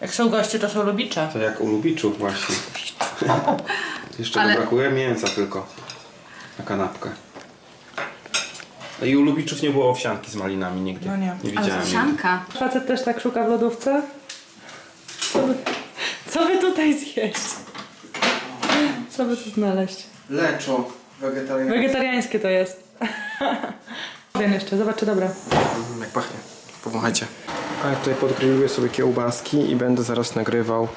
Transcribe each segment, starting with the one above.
Jak są goście, to są lubicze. To jak u Lubiczów właśnie. Jeszcze Ale- brakuje mięsa tylko na kanapkę. No I u Lubiczów nie było owsianki z malinami nigdy. No nie. Nie Ale widziałem. nigdy. owsianka. Facet też tak szuka w lodówce? Co by, co by tutaj zjeść? Co by tu znaleźć? Leczo wegetariańskie. Wegetariańskie to jest. Wiem jeszcze, zobacz czy dobre. Mm, Jak pachnie. Powąchajcie. A ja tutaj podgrilluję sobie kiełbaski i będę zaraz nagrywał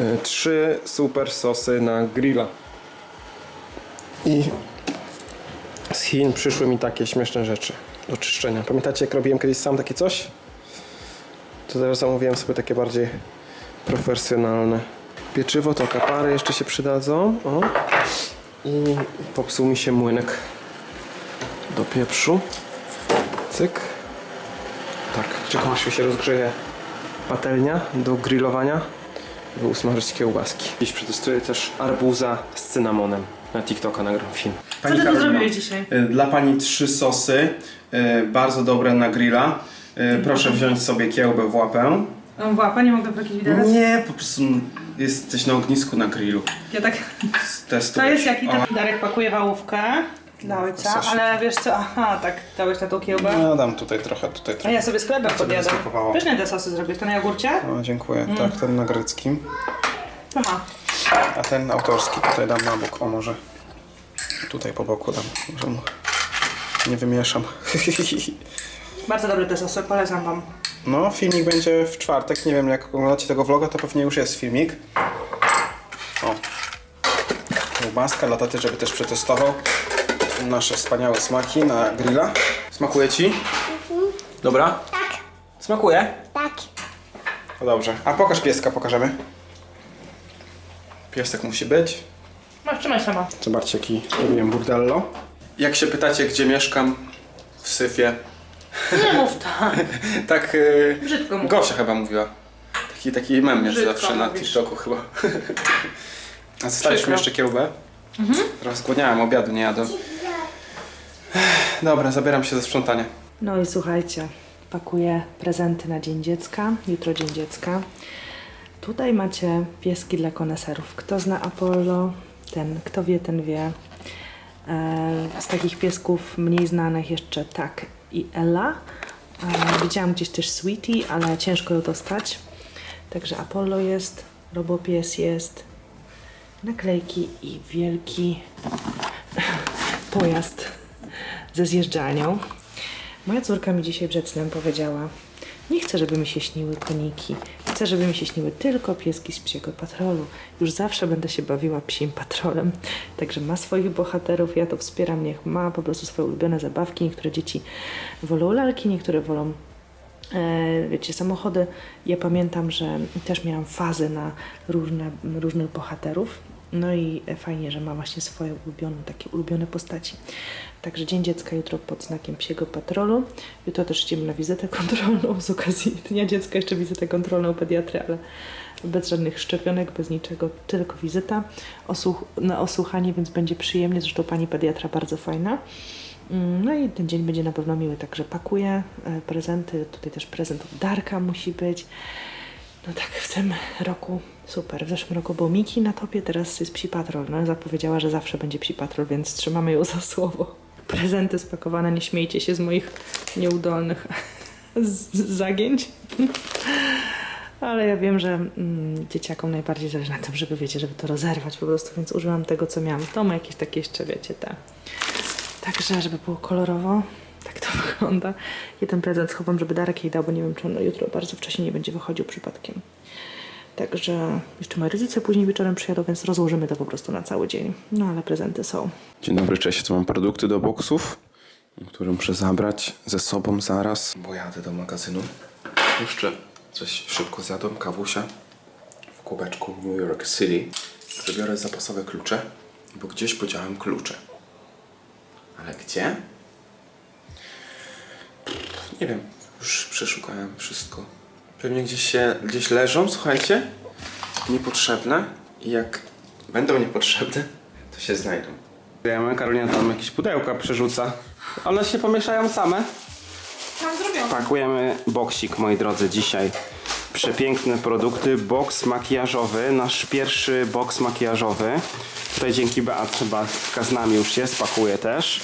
y, trzy super sosy na grilla. I z Chin przyszły mi takie śmieszne rzeczy do czyszczenia. Pamiętacie jak robiłem kiedyś sam takie coś? To teraz zamówiłem sobie takie bardziej profesjonalne. Pieczywo to kapary jeszcze się przydadzą. O. I popsuł mi się młynek do pieprzu. Cyk. Czekam aż mi się rozgrzeje patelnia do grillowania, by usmażyć kiełbaski. Dziś przetestuję też arbuza z cynamonem. Na TikToka nagram film. Co ty tu zrobiłeś dzisiaj? y, Dla Pani trzy sosy, y, bardzo dobre na grilla. Y, Proszę wziąć sobie kiełbę w łapę. No, Łapa, nie mogę wrócić widelec? Nie, po prostu jesteś na ognisku na grillu. Ja tak... Z testu. To jest jaki tam... Darek pakuje wałówkę dla ojca, Sosik. ale wiesz co, aha, tak, dałeś na tą kiełbę. No dam tutaj trochę, tutaj A trochę. ja sobie Co by podjadam. smakowało? Pyszne te sosy zrobisz, to na jogurcie? O, dziękuję. Tak, ten na greckim. Aha. A ten autorski tutaj dam na bok. O, może tutaj po boku dam. Może mu nie wymieszam. Bardzo dobre te sosy, polecam wam. No, filmik będzie w czwartek. Nie wiem, jak oglądacie tego vloga, to pewnie już jest filmik. O. Kiełbaska dla taty, żeby też przetestował nasze wspaniałe smaki na grilla. Smakuje ci? Dobra? Tak. Smakuje? Tak. No dobrze. A pokaż pieska, pokażemy. Piesek musi być. Masz, trzymaj sama. Zobaczcie, jaki robiłem burdello. Jak się pytacie, gdzie mieszkam? W Syfie. Nie mów tak. tak yy, Brzydko mówisz. Gosia chyba mówiła. Taki, taki mem jest Brzydko zawsze na mówisz. TikToku chyba. A zostaliśmy Przykro. jeszcze kiełbę. Teraz głodniałem, obiadu nie jadłem. Dobra, zabieram się za sprzątanie. No i słuchajcie, pakuję prezenty na Dzień Dziecka, jutro Dzień Dziecka. Tutaj macie pieski dla koneserów. Kto zna Apollo, ten, kto wie, ten wie. E, z takich piesków mniej znanych jeszcze Tak i Ella. E, widziałam gdzieś też Sweetie, ale ciężko ją dostać. Także Apollo jest, Robopies jest, naklejki i wielki pojazd ze zjeżdżalnią. Moja córka mi dzisiaj przed powiedziała: Nie chcę, żeby mi się śniły koniki. Chcę, żeby mi się śniły tylko pieski z psiego patrolu. Już zawsze będę się bawiła psim patrolem. Także ma swoich bohaterów, ja to wspieram. Niech ma po prostu swoje ulubione zabawki. Niektóre dzieci wolą lalki, niektóre wolą e, wiecie, samochody. Ja pamiętam, że też miałam fazy na różne, różnych bohaterów. No i fajnie, że ma właśnie swoje ulubione, takie ulubione postaci. Także Dzień Dziecka jutro pod znakiem Psiego Patrolu. Jutro też idziemy na wizytę kontrolną z okazji Dnia Dziecka, jeszcze wizytę kontrolną pediatry, ale bez żadnych szczepionek, bez niczego, tylko wizyta Osłuch na osłuchanie, więc będzie przyjemnie. Zresztą pani pediatra bardzo fajna. Mm, No i ten dzień będzie na pewno miły, także pakuję e, prezenty. Tutaj też prezent od Darka musi być. No tak, w tym roku super. W zeszłym roku był Miki na topie, teraz jest Psi Patrol. No, zapowiedziała, że zawsze będzie Psi Patrol, więc trzymamy ją za słowo. Prezenty spakowane, nie śmiejcie się z moich nieudolnych zagięć. Ale ja wiem, że mm, dzieciakom najbardziej zależy na tym, żeby wiecie, żeby to rozerwać po prostu, więc użyłam tego, co miałam w domu, jakieś takie jeszcze, wiecie, te. Także, żeby było kolorowo, tak to wygląda. Jeden prezent schowam, żeby Darek jej dał, bo nie wiem, czy on jutro bardzo wcześnie nie będzie wychodził przypadkiem. Także jeszcze moi rodzice później wieczorem przyjadą, więc rozłożymy to po prostu na cały dzień. No ale prezenty są. Dzień dobry, cześć. Tu mam produkty do boksów, które muszę zabrać ze sobą zaraz, bo jadę do magazynu. Jeszcze coś szybko zjadłem, kawusia w kubeczku New York City. Zabiorę zapasowe klucze, bo gdzieś podziałem klucze. Ale gdzie? Nie wiem, już przeszukałem wszystko. Pewnie gdzieś się, gdzieś leżą, słuchajcie, niepotrzebne i jak będą niepotrzebne, to się znajdą. Wiemy, Karolina tam jakieś pudełka przerzuca. One się pomieszają same. Tam zrobione. Pakujemy boksik, moi drodzy, dzisiaj przepiękne produkty. Boks makijażowy, nasz pierwszy boks makijażowy. Tutaj dzięki Beatce, Beatka z nami już jest, pakuje też.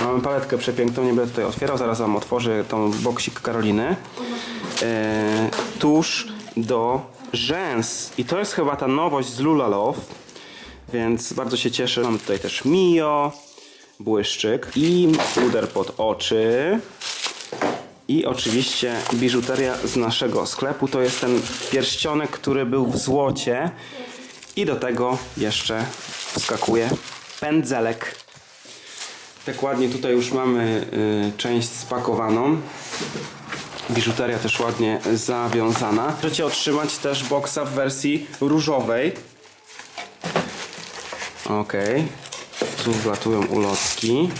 Mamy paletkę przepiękną, nie będę tutaj otwierał, zaraz wam otworzę tą boksik Karoliny. E, tusz do rzęs. I to jest chyba ta nowość z Lula Love. Więc bardzo się cieszę. Mamy tutaj też Mio, błyszczyk i puder pod oczy. I oczywiście biżuteria z naszego sklepu. To jest ten pierścionek, który był w złocie. I do tego jeszcze wskakuje pędzelek. Tak ładnie tutaj już mamy y, część spakowaną. Biżuteria też ładnie zawiązana. Możecie otrzymać też boksa w wersji różowej. Okej. Tu wlatują ulotki.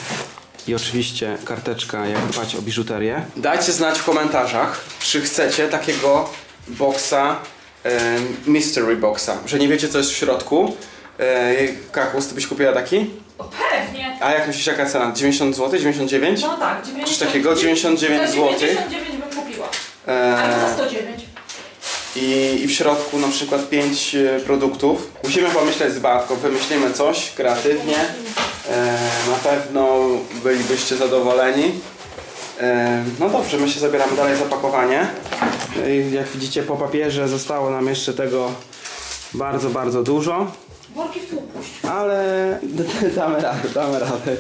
I oczywiście karteczka, jak dbać o biżuterię. Dajcie znać w komentarzach, czy chcecie takiego boksa, e, mystery boxa, że nie wiecie co jest w środku. E, Kakus, ty byś kupiła taki? Pewnie. A jak myślisz jaka cena? 90 zł? 99? No tak, 90. Coś takiego? 99 Za zł. 99 bym kupiła. E, Albo za 109. i, I w środku na przykład 5 produktów. Musimy pomyśleć z Batką, wymyślimy coś kreatywnie. E, na pewno bylibyście zadowoleni. E, no dobrze, my się zabieramy dalej za pakowanie. No i jak widzicie po papierze zostało nam jeszcze tego bardzo, bardzo dużo. Worki w puść. Ale damy radę, damy radę.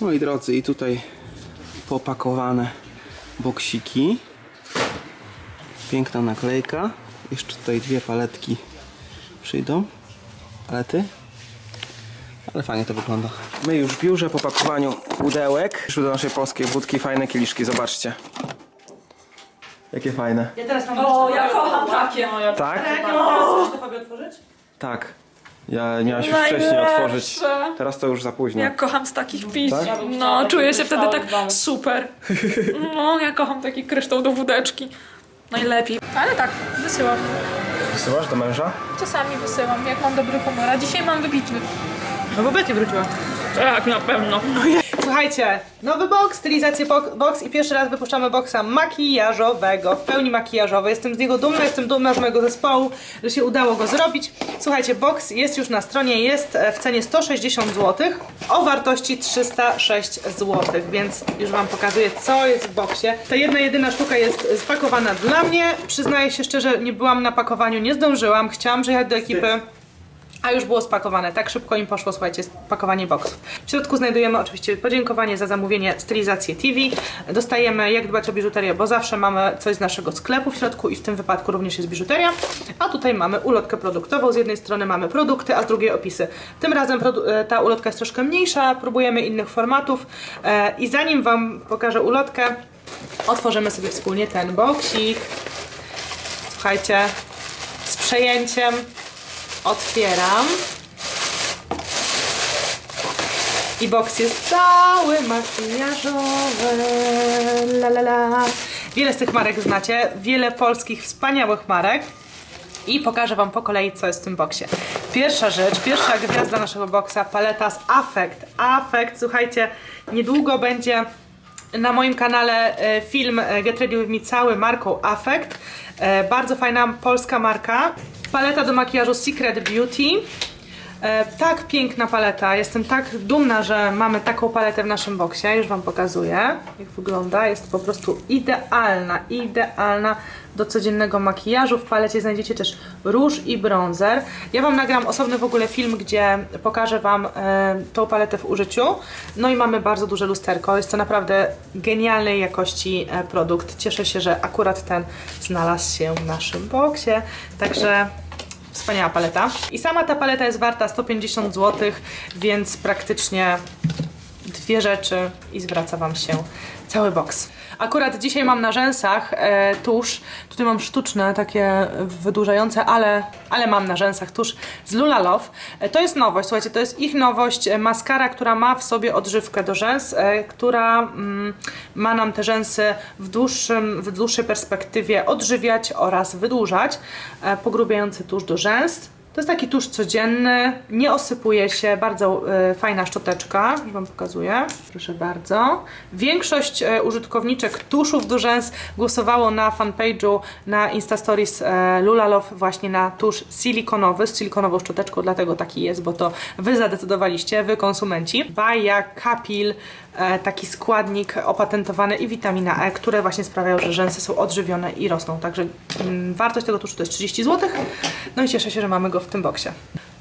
Moi drodzy, i tutaj popakowane boksiki. Piękna naklejka. Jeszcze tutaj dwie paletki przyjdą. Palety. Ale fajnie to wygląda. My już w biurze po pakowaniu pudełek. Przyszły do naszej polskiej budki fajne kieliszki, zobaczcie. Jakie fajne. Ja teraz mam O, ja kocham takie. Tak? Ja mogę to Fabio otworzyć? Tak. Ja miałaś już wcześniej Najlepsze. otworzyć. Teraz to już za późno. Ja kocham z takich pić. Tak? No, czuję się wtedy tak super. No, ja kocham taki kryształ do wódeczki. Najlepiej. Ale tak, wysyłam. Wysyłasz do męża? Czasami wysyłam, jak mam dobry humor. A dzisiaj mam wybitny. No bo Betty wróciła. Tak, na pewno. Słuchajcie, nowy box, stylizację bo- box i pierwszy raz wypuszczamy boxa makijażowego, w pełni makijażowy. Jestem z niego dumna, jestem dumna z mojego zespołu, że się udało go zrobić. Słuchajcie, box jest już na stronie, jest e, w cenie 160 zł, o wartości 306 zł, więc już Wam pokazuję, co jest w boxie. Ta jedna, jedyna sztuka jest spakowana dla mnie. Przyznaję się szczerze, nie byłam na pakowaniu, nie zdążyłam, chciałam przyjechać do ekipy. A już było spakowane, tak szybko im poszło, słuchajcie, spakowanie boksów. W środku znajdujemy oczywiście podziękowanie za zamówienie stylizację TV. Dostajemy jak dbać o biżuterię, bo zawsze mamy coś z naszego sklepu w środku i w tym wypadku również jest biżuteria. A tutaj mamy ulotkę produktową, z jednej strony mamy produkty, a z drugiej opisy. Tym razem e, ta ulotka jest troszkę mniejsza, próbujemy innych formatów e, i zanim Wam pokażę ulotkę, otworzymy sobie wspólnie ten boksik. Słuchajcie, z przejęciem Otwieram. I boks jest cały makijażowy. La, la, la. Wiele z tych marek znacie, wiele polskich wspaniałych marek. I pokażę Wam po kolei, co jest w tym boksie. Pierwsza rzecz, pierwsza gwiazda naszego boksa, paleta z Affect. Affect, słuchajcie, niedługo będzie na moim kanale e, film Get Ready With Me cały marką Affect. E, Bardzo fajna polska marka. Paleta do makijażu Secret Beauty. E, tak piękna paleta. Jestem tak dumna, że mamy taką paletę w naszym boksie. Już Wam pokazuję, jak wygląda. Jest po prostu idealna, idealna do codziennego makijażu. W palecie znajdziecie też róż i bronzer. Ja Wam nagram osobny w ogóle film, gdzie pokażę Wam e, tą paletę w użyciu. No i mamy bardzo duże lusterko. Jest to naprawdę genialnej jakości e, produkt. Cieszę się, że akurat ten znalazł się w naszym boksie. Także Wspaniała paleta. I sama ta paleta jest warta 150 zł, więc praktycznie dwie rzeczy i zwraca Wam się cały boks. Akurat dzisiaj mam na rzęsach e, tusz. Tutaj mam sztuczne, takie wydłużające, ale, ale mam na rzęsach tusz z Lula Love. E, to jest nowość, słuchajcie, to jest ich nowość. E, maskara, która ma w sobie odżywkę do rzęs, e, która mm, ma nam te rzęsy w, dłuższym, w dłuższej perspektywie odżywiać oraz wydłużać. E, pogrubiający tusz do rzęs To jest taki tusz codzienny, nie osypuje się, bardzo e, fajna szczoteczka, już Wam pokazuję, proszę bardzo. Większość e, użytkowniczek tuszów do głosowało na fanpage'u, na Instastories e, Lulalow właśnie na tusz silikonowy, z silikonową szczoteczką, dlatego taki jest, bo to Wy zadecydowaliście, Wy konsumenci. Baja, Kapil, taki składnik opatentowany i witamina E, które właśnie sprawiają, że rzęsy są odżywione i rosną. Także mm, wartość tego tuszu to jest 30 zł. No i cieszę się, że mamy go w tym boksie.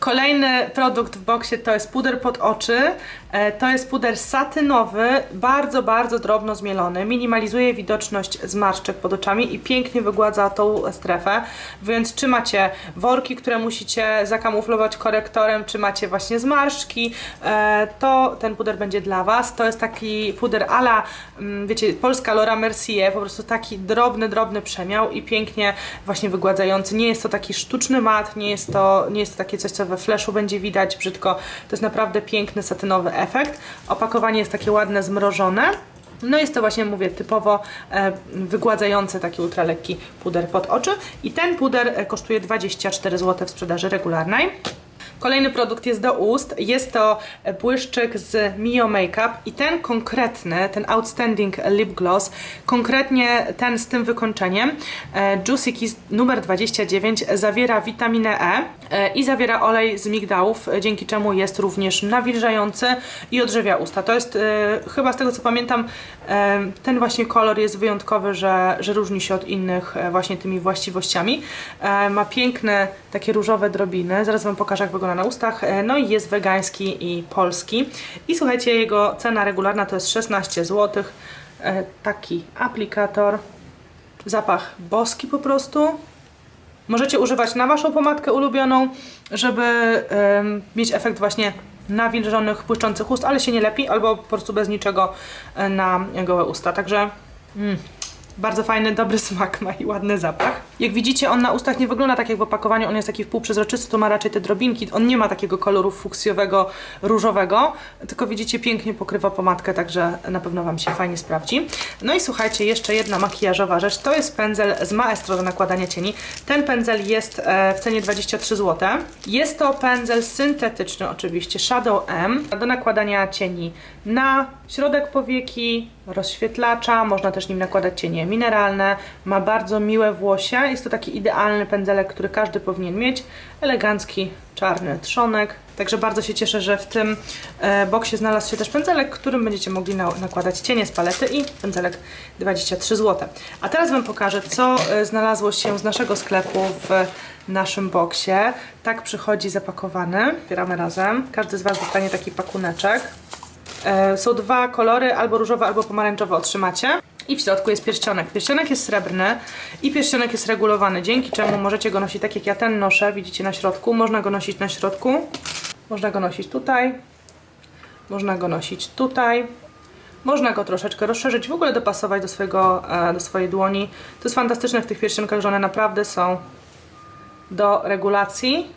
Kolejny produkt w boksie to jest puder pod oczy. E, To jest puder satynowy, bardzo, bardzo drobno zmielony. Minimalizuje widoczność zmarszczek pod oczami i pięknie wygładza tą strefę. Więc czy macie worki, które musicie zakamuflować korektorem, czy macie właśnie zmarszczki, e, to ten puder będzie dla Was. To jest taki puder ala, mm, wiecie, polska Laura Mercier, po prostu taki drobny, drobny przemiał i pięknie właśnie wygładzający. Nie jest to taki sztuczny mat, nie jest to, nie jest to takie coś, co we flashu będzie widać brzydko. To jest naprawdę piękny, satynowy efekt. Opakowanie jest takie ładne, zmrożone. No jest to właśnie, mówię, typowo e, wygładzający taki ultralekki puder pod oczy. I ten puder e, kosztuje 24 zł w sprzedaży regularnej. Kolejny produkt jest do ust. Jest to e, błyszczyk z Mio Makeup i ten konkretny, ten Outstanding Lip Gloss, konkretnie ten z tym wykończeniem, Juicy Kiss numer 29 zawiera witaminę e, i zawiera olej z migdałów, e, dzięki czemu jest również nawilżający i odżywia usta. To jest e, chyba z tego co pamiętam, e, ten właśnie kolor jest wyjątkowy, że, że różni się od innych e, właśnie tymi właściwościami. E, ma piękne takie różowe drobiny, zaraz Wam pokażę jak wygląda na ustach. E, no i jest wegański i polski. I słuchajcie, jego cena regularna to jest 16 zł. E, taki aplikator. Zapach boski po prostu. Możecie używać na Waszą pomadkę ulubioną, żeby mieć efekt właśnie nawilżonych, błyszczących ust, ale się nie lepi, albo po prostu bez niczego e, na gołe usta. Także mm, bardzo fajny, dobry smak ma i ładny zapach. Jak widzicie, on na ustach nie wygląda tak jak w opakowaniu, on jest taki wpółprzezroczysty, to ma raczej te drobinki. On nie ma takiego koloru fuksjowego, różowego, tylko widzicie, pięknie pokrywa pomadkę, także na pewno Wam się fajnie sprawdzi. No i słuchajcie, jeszcze jedna makijażowa rzecz, to jest pędzel z Maestro do nakładania cieni. Ten pędzel jest e, w cenie 23 zł. Jest to pędzel syntetyczny oczywiście, Shadow M, do nakładania cieni na środek powieki, rozświetlacza, można też nim nakładać cienie mineralne, ma bardzo miłe włosie, jest to taki idealny pędzelek, który każdy powinien mieć, elegancki, czarny trzonek, także bardzo się cieszę, że w tym e, boksie znalazł się też pędzelek, którym będziecie mogli na, nakładać cienie z palety i pędzelek 23 zł. A teraz Wam pokażę, co e, znalazło się z naszego sklepu w naszym boksie. Tak przychodzi zapakowany, otwieramy razem, każdy z Was dostanie taki pakuneczek. E, Są dwa kolory, albo różowe, albo pomarańczowe otrzymacie. I w środku jest pierścionek. Pierścionek jest srebrny i pierścionek jest regulowany, dzięki czemu możecie go nosić tak jak ja ten noszę, widzicie na środku. Można go nosić na środku, można go nosić tutaj, można go nosić tutaj. Można go troszeczkę rozszerzyć, w ogóle dopasować do, swojego, e, do swojej dłoni. To jest fantastyczne w tych pierścionkach, że one naprawdę są do regulacji.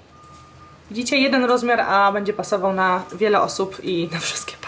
Widzicie, jeden rozmiar, a będzie pasował na wiele osób i na wszystkie.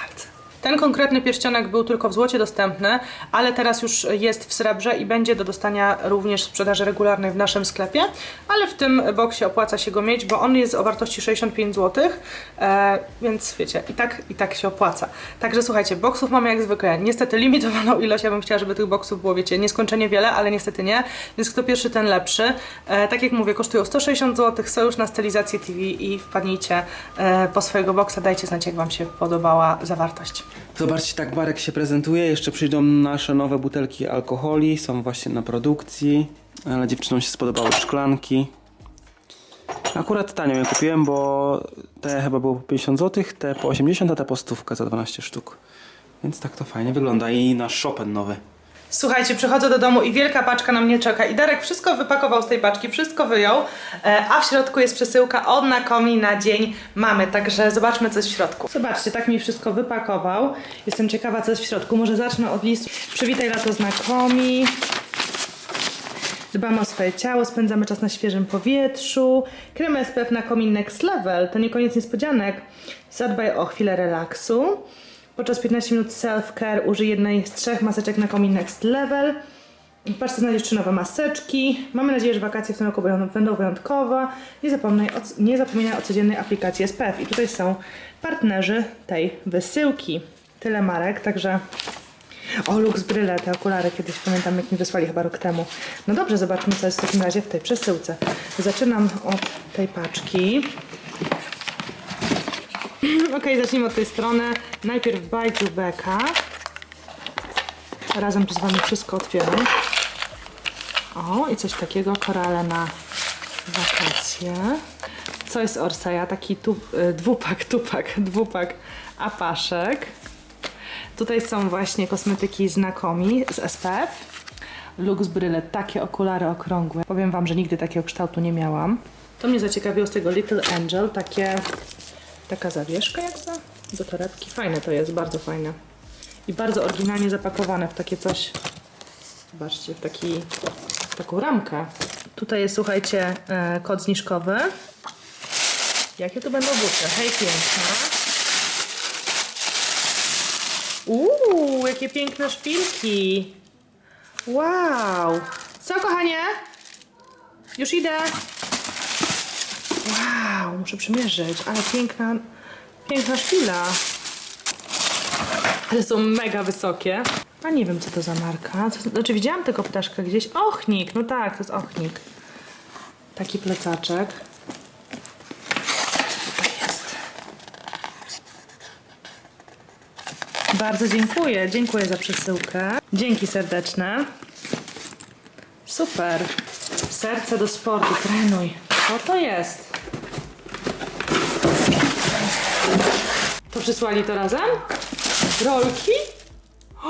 Ten konkretny pierścionek był tylko w złocie dostępny, ale teraz już jest w srebrze i będzie do dostania również w sprzedaży regularnej w naszym sklepie, ale w tym boksie opłaca się go mieć, bo on jest o wartości 65 zł, e, więc wiecie, i tak, i tak się opłaca. Także słuchajcie, boksów mamy jak zwykle, niestety limitowaną ilość, ja bym chciała, żeby tych boksów było, wiecie, nieskończenie wiele, ale niestety nie, więc kto pierwszy, ten lepszy. E, tak jak mówię, kosztują 160 zł, są już na stylizację TV i wpadnijcie e, po swojego boksa, dajcie znać, jak Wam się podobała zawartość. Zobaczcie, tak barek się prezentuje. Jeszcze przyjdą nasze nowe butelki alkoholi. Są właśnie na produkcji. Ale dziewczynom się spodobały szklanki. Akurat tanio je kupiłem, bo te chyba było po 50 zł, te po 80, a te po 100 za 12 sztuk. Więc tak to fajnie wygląda. I nasz Chopin nowy. Słuchajcie, przychodzę do domu i wielka paczka na mnie czeka. I Darek wszystko wypakował z tej paczki, wszystko wyjął, e, a w środku jest przesyłka od Nakomi na dzień mamy. Także zobaczmy, co jest w środku. Zobaczcie, tak mi wszystko wypakował. Jestem ciekawa, co jest w środku. Może zacznę od listu. Przywitaj lato z Nakomi. Dbamy o swoje ciało, spędzamy czas na świeżym powietrzu. Krem SPF na komin Next Level to nie koniec niespodzianek. Zadbaj o chwilę relaksu. Podczas 15 minut self-care użyj jednej z trzech maseczek na komin Next Level. W paczce znajdziesz trzy nowe maseczki. Mamy nadzieję, że wakacje w tym roku będą, wyjątkowe. Nie zapominaj, o, nie zapominaj o codziennej aplikacji SPF. I tutaj są partnerzy tej wysyłki. Tyle marek, także... O, Lux Brille, te okulary, kiedyś pamiętam, jak mi wysłali chyba rok temu. No dobrze, zobaczmy, co jest w takim razie w tej przesyłce. Zaczynam od tej paczki. Ok, zacznijmy od tej strony. Najpierw Bite Rebecca. Razem tu z Wami wszystko otwieram. O, i coś takiego, korale na wakacje. Co jest Orseja? Taki tu, y, dwupak, tupak, dwupak apaszek. Tutaj są właśnie kosmetyki znakomi z SPF. Lux Brille, takie okulary okrągłe. Powiem Wam, że nigdy takiego kształtu nie miałam. To mnie zaciekawiło z tego Little Angel, takie, taka zawieszka jakby do torebki. Fajne to jest, bardzo fajne. I bardzo oryginalnie zapakowane w takie coś, zobaczcie, w taki, w taką ramkę. Tutaj jest, słuchajcie, e, kod zniżkowy. Jakie tu będą buty? Hej, piękna. Uuu, jakie piękne szpilki. Wow. Co, kochanie? Już idę. Wow, muszę przymierzyć, ale piękna, piękna szpila. Ale są mega wysokie. A nie wiem, co to za marka. To, znaczy, widziałam tego ptaszka gdzieś. Ochnik, no tak, to jest ochnik. Taki plecaczek. Jest. Bardzo dziękuję. Dziękuję za przesyłkę. Dzięki serdeczne. Super. Serce do sportu, trenuj. Co to jest? Przysłali to razem? Rolki? O!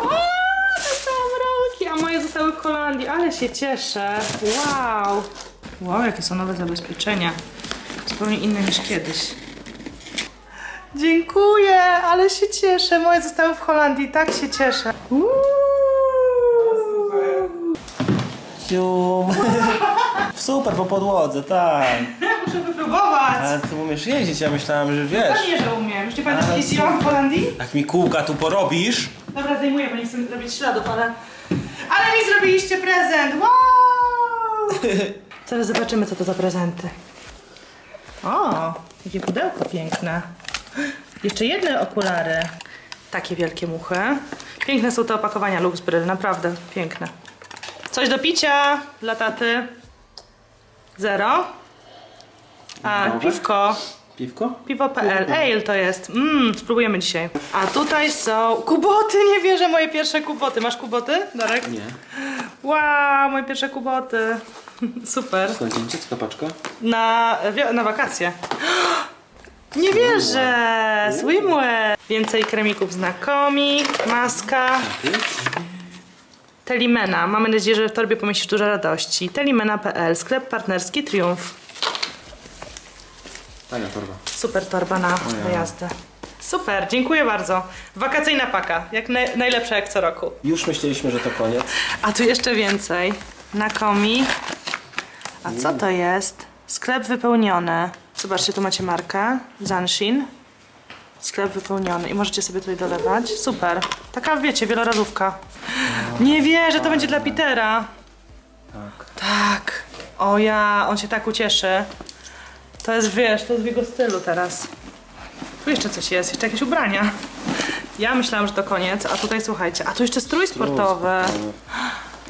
O! Dostałam rolki, a moje zostały w Holandii, ale się cieszę. Wow. Wow, jakie są nowe zabezpieczenia. Zupełnie inne niż kiedyś. Dziękuję, ale się cieszę. Moje zostały w Holandii, tak się cieszę. Uuu. Cium. Super, po podłodze, tak. Muszę wypróbować. Ale ty umiesz jeździć, ja myślałem, że wiesz. Pewnie, że umiem. Już nie pamiętam, Ale jeździłam w Holandii? Jak mi kółka tu porobisz, Dobra, zdejmuję, bo nie chcę robić śladów, ale... Ale mi zrobiliście prezent! Wow! Zaraz zobaczymy, co to za prezenty. O, jakie pudełko piękne. Jeszcze jedne okulary. Takie wielkie muchy. Piękne są te opakowania Lux Brill, naprawdę piękne. Coś do picia dla taty. Zero. A, Nowe? piwko. piwko? Piwo.pl. Ale to jest. Mmm, spróbujemy dzisiaj. A tutaj są kuboty. Nie wierzę, moje pierwsze kuboty. Masz kuboty, Darek? Nie. Wow, moje pierwsze kuboty. Super. Skąd dzięcie, co paczka? Na, wio- na wakacje. Nie wierzę! Swimwear! Więcej kremików znakomi, maska. Telimena. Mamy nadzieję, że w torbie pomieścisz dużo radości. Telimena.pl. Sklep partnerski Triumf. Torba. Super torba na wyjazdy. Super, dziękuję bardzo. Wakacyjna paka, jak naj, najlepsza jak co roku. Już myśleliśmy, że to koniec. A tu jeszcze więcej. Na komi. A co to jest? Sklep wypełniony. Zobaczcie, tu macie markę. Zanshin. Sklep wypełniony. I możecie sobie tutaj dolewać. Super. Taka, wiecie, wielorazówka. Nie wierzę, to będzie dla Petera. Tak. Tak. O ja, on się tak ucieszy. To jest, wiesz, to jest w jego stylu teraz. Tu jeszcze coś jest, jeszcze jakieś ubrania. Ja myślałam, że to koniec, a tutaj słuchajcie, a tu jeszcze strój sportowy.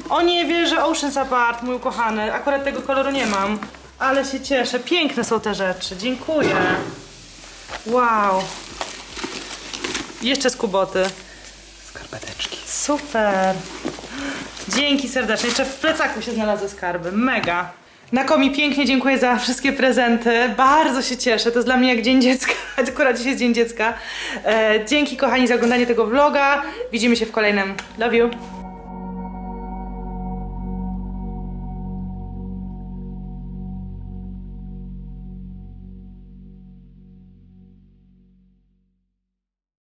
O nie wierzę, Ocean's Apart, mój ukochany. Akurat tego koloru nie mam. Ale się cieszę, piękne są te rzeczy, dziękuję. Wow. Jeszcze z kuboty. Skarpeteczki. Super. Dzięki serdecznie. Jeszcze w plecaku się znalazły skarby. Mega. Na komi pięknie dziękuję za wszystkie prezenty. Bardzo się cieszę. To jest dla mnie jak Dzień Dziecka. Akurat dzisiaj jest Dzień Dziecka. E, dzięki kochani za oglądanie tego vloga. Widzimy się w kolejnym. Love you.